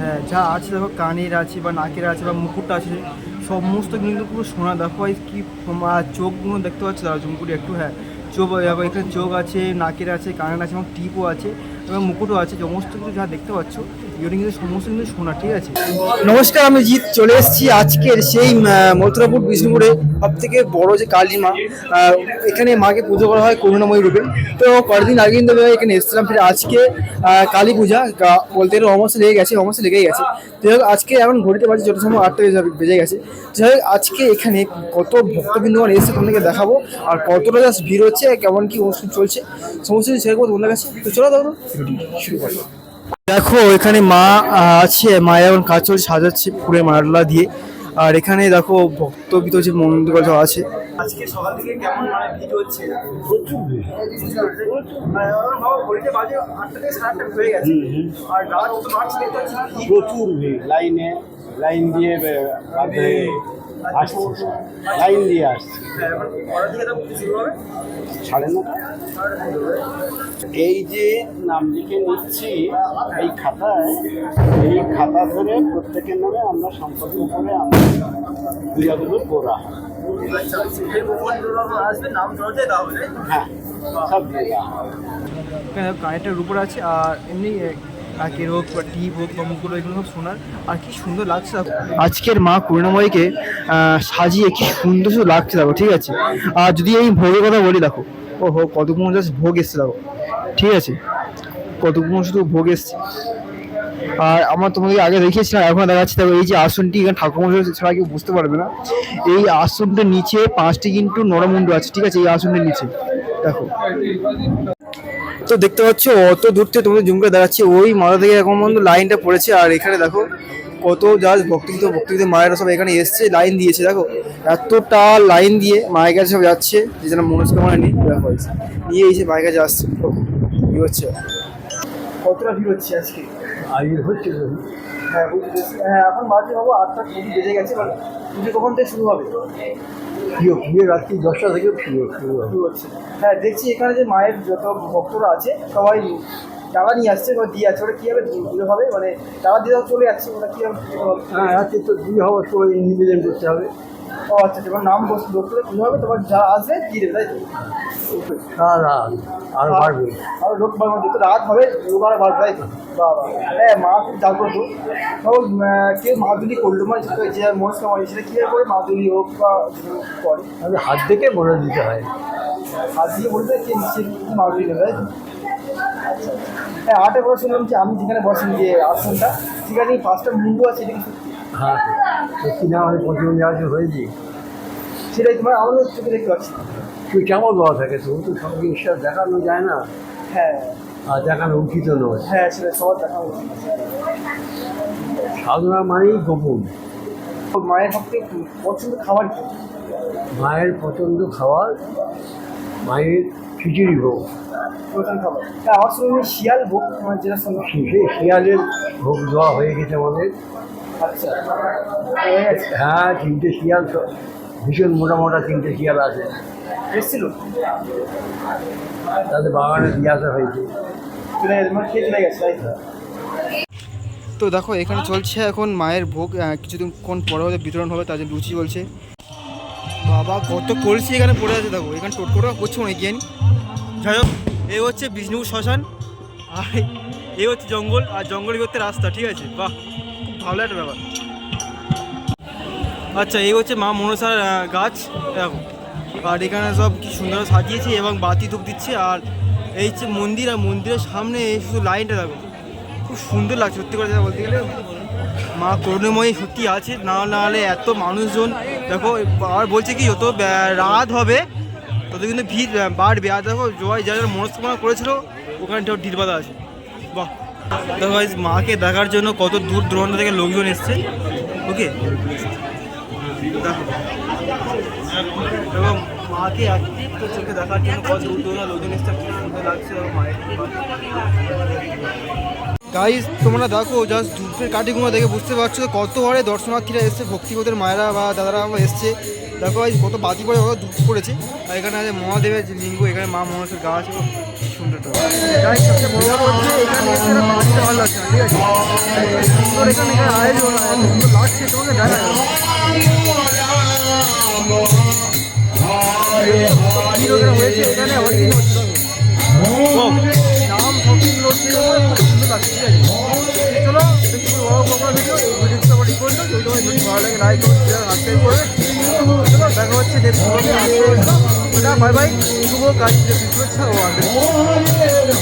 হ্যাঁ যা আছে দেখো, কানের আছে বা নাকের আছে বা মুকুট আছে, সমস্ত কিন্তু পুরো সোনা। দেখো কি চোখগুলো দেখতে পাচ্ছ? দাদা ঝুমকুটি একটু হ্যাঁ। চোখ এখানে চোখ আছে, নাকের আছে, কানের আছে এবং টিপও আছে। এবং মুকুটও আছে, সমস্ত কিছু যা দেখতে পাচ্ছ কিন্তু সমস্ত কিন্তু সোনা, ঠিক আছে? নমস্কার, আমি জিৎ, চলে এসেছি আজকের সেই মথুরাপুর, বিষ্ণুপুরে সব থেকে বড় যে কালী মা এখানে মাকে পুজো করা হয় করুণাময়ী রূপে। তো কয়েকদিন আগে কিন্তু এখানে এসেছিলাম, ফিরে আজকে কালী পূজা বলতে গেলে অমাসে লেগে গেছে অমাসে লেগেই গেছে। হোক, আজকে এখন ঘড়িতে বাজে যত সময় আটটা বেজে- গেছে। যাই আজকে এখানে কত ভক্তবৃন্দগণ এসেছে তোমাদেরকে দেখাবো, আর কতটা জাস্ট ভিড় হচ্ছে, কেমন কি অনুষ্ঠান চলছে, সমস্ত কিছু করব তোমাদের কাছে। তো চলো দাও শুরু করি দেখো এখানে মা আছে মায়ের এখন কাজ চলছে সাজাচ্ছে ফুলের মালা দিয়ে। আর এখানে দেখো ভক্তবিত যে মন্দির সব আছে। আজকে সকাল থেকে কেমন মানে ভিড় হচ্ছে? প্রচুর ভিড়। হয়ে গেছে আর রাত তো প্রচুর ভিড় লাইনে লাইন দিয়ে। আসছে লাইন দিয়ে আসছে সাড়ে নটা এই যে নাম লিখে নিচ্ছি, এই খাতায়, এই খাতা ধরে প্রত্যেকের নামে আমরা সম্পদের উপরে আমরা পূজাগুলো করা হয়। সব। এখানে উপর আছে, আর এমনি নাকের হোক বা টিপ হোক বা মুকুল এগুলো সব সোনার। আর কি সুন্দর লাগছে। আজকের মা করুণাময়ীকে সাজিয়ে কি সুন্দর সুন্দর লাগছে দেখো, ঠিক আছে? আর যদি এই ভোগের কথা বলি দেখো ও হো কতগুলো জাস্ট ভোগ এসছে দেখো, ঠিক আছে? কতগুলো শুধু ভোগ এসছে। আর আমার তোমাকে আগে দেখিয়েছিলাম, এখন দেখাচ্ছি দেখো, এই যে আসনটি এখানে ঠাকুরমশাই ছাড়া কেউ বুঝতে পারবে না। এই আসনটার নিচে পাঁচটি কিন্তু নরমুণ্ড আছে, ঠিক আছে? এই আসনটার নিচে, দেখো। তো দেখতে পাচ্ছ অত দূর থেকে তোমাদের জুম করে দেখাচ্ছি। ওই মাথা থেকে এখন পর্যন্ত লাইনটা পড়েছে আর এখানে দেখো কত জাস্ট ভক্তিগীত ভক্তিগীত মায়েরা সব এখানে এসছে লাইন দিয়েছে দেখো। এতটা লাইন দিয়ে মায়ের কাছে সব যাচ্ছে যে যেন মনস্কামনা নিয়ে দেখো যে, নিয়ে যে মায়ের কাছে আসছে। কি হচ্ছে? কতটা ভিড় হচ্ছে আজকে? আর হচ্ছে হ্যাঁ বুঝতে হ্যাঁ এখন বাজে বাবু আটটা কুড়ি বেজে গেছে মানে পুজো কখন থেকে শুরু হবে? প্রিয় প্রিয় রাত্রি দশটা থেকে প্রিয় শুরু হচ্ছে। হ্যাঁ দেখছি এখানে যে মায়ের যত ভক্তরা আছে সবাই টাকা নিয়ে আসছে বা দিয়ে আছে ওটা কীভাবে পুজো হবে? মানে টাকা দিয়ে চলে যাচ্ছে ওটা কীভাবে হবে? হ্যাঁ রাত্রি তো দিয়ে হওয়ার সময় নিবেদন করতে হবে। ও আচ্ছা তোমার নাম বস লোকটা পুজো হবে? তোমার যা আসবে দিয়ে দেবে তাই তো? সারা আর বাড়বে আর লোক বাড়বে যত রাত হবে লোক আর বাড়বে তাই তো? বাবা। হ্যাঁ মা খুব জাগ্রত সব কেউ মাদুলি করল? মানে যেটা যে মনস্কামনা সেটা কীভাবে করে মাদুলি হোক বা করে? আমি হাত দেখে বলে দিতে হয়। হাত দিয়ে বলতে কে নিশ্চয়ই কি মাদুলি নেবে তাই তো? আচ্ছা। হ্যাঁ আটে করে শুনলাম যে আমি যেখানে বসেন যে আসনটা। সেখানে পাঁচটা মুন্ডু আছে এটা কি? হ্যাঁ সত্যি না আমি পঞ্চম জাহাজে হয়েছি সেটাই তোমার আমাদের চোখে দেখতে পাচ্ছি। তুই কেমন দেওয়া থাকে তবু তো সঙ্গে ঈশ্বর দেখানো যায় না। হ্যাঁ। আর দেখানো উচিত নয়। হ্যাঁ সেটা সবার দেখা উচিত। সাধনা মানেই গোপন। মায়ের সবথেকে পছন্দ খাবার কি? মায়ের পছন্দ খাবার মায়ের খিচুড়ি ভোগ। প্রধান খাবার। হ্যাঁ আমার সঙ্গে শিয়াল ভোগ যেটা সঙ্গে শিয়ালের ভোগ দেওয়া হয়ে গেছে আমাদের। হয়ে তিনটে শিয়াল তো। ভীষণ মোটা মোটা তিনটে শিয়াল আছে। এসেছিল? তাদের বাগানে দিয়ে আসা হয়েছে। চলে গেছে মানে তো? দেখো এখানে চলছে এখন মায়ের ভোগ কিছুদিন কোন পরে হলে বিতরণ হবে তাদের লুচি চলছে বাবা কত কলসি এখানে পড়ে আছে দেখো। এখানে টোটকোটা করছে অনেক জ্ঞান যাই হোক এই হচ্ছে বিষ্ণুপুর শ্মশান আর এই হচ্ছে জঙ্গল আর জঙ্গল করতে রাস্তা ঠিক আছে? বাহ। ভালো একটা ব্যাপার। আচ্ছা এই হচ্ছে মা মনসার গাছ। দেখো, আর এখানে সব কি সুন্দর সাজিয়েছে এবং বাতি ধূপ দিচ্ছে। আর এই হচ্ছে মন্দির, আর মন্দিরের সামনে এই শুধু লাইনটা দেখো, খুব সুন্দর লাগছে সত্যি করে যেটা বলতে গেলে। মা করুণাময়ী সত্যি আছে, না না হলে এত মানুষজন, দেখো আর বলছে কি, যত রাত হবে, তত কিন্তু ভিড় বাড়বে। আর দেখো, জয় যারা যারা মনস্কামনা করেছিল, ওখানে ঢিল বাঁধা আছে। বাহ দেখো guys, মাকে দেখার জন্য কত দূর দূরান্ত থেকে লোকজন এসছে। ওকে এবং মাকে তো চোখে দেখার জন্য কত দূর দূরান্ত লোকজন এসছে লাগছে গাইজ তোমরা দেখো জাস্ট ধূপের কাঠিগুলো দেখে বুঝতে পারছ কত ঘরে দর্শনার্থীরা এসছে ভক্তিবোধের মায়েরা বা দাদারা এসছে। দেখো কত বাতি করে কত ধূপ পড়েছে আর এখানে আছে মহাদেবের লিঙ্গ এখানে মা মনসের গাছ সুন্দর তো। যাই সবচেয়ে বড় কথা হচ্ছে এখানে এসে মাছটা ভালো লাগছে ঠিক আছে? সুন্দর এখানে এখানে আয়োজন সুন্দর লাগছে তোমাকে দেখা যাবে হয়েছে এখানে অনেক দিন হচ্ছিল সব কিছু সুন্দর লাগছে ঠিক আছে? চলো বড় প্রোগ্রাম ভিডিও এই ভিডিওটা আবার রিপোর্ট যদি তোমার ভালো লাগে লাইক করবে শেয়ার সাবস্ক্রাইব করবে হচ্ছে নেক্সট ব্লগে বাই বাই শুভ কাজ শুভেচ্ছা ও আন্তরিক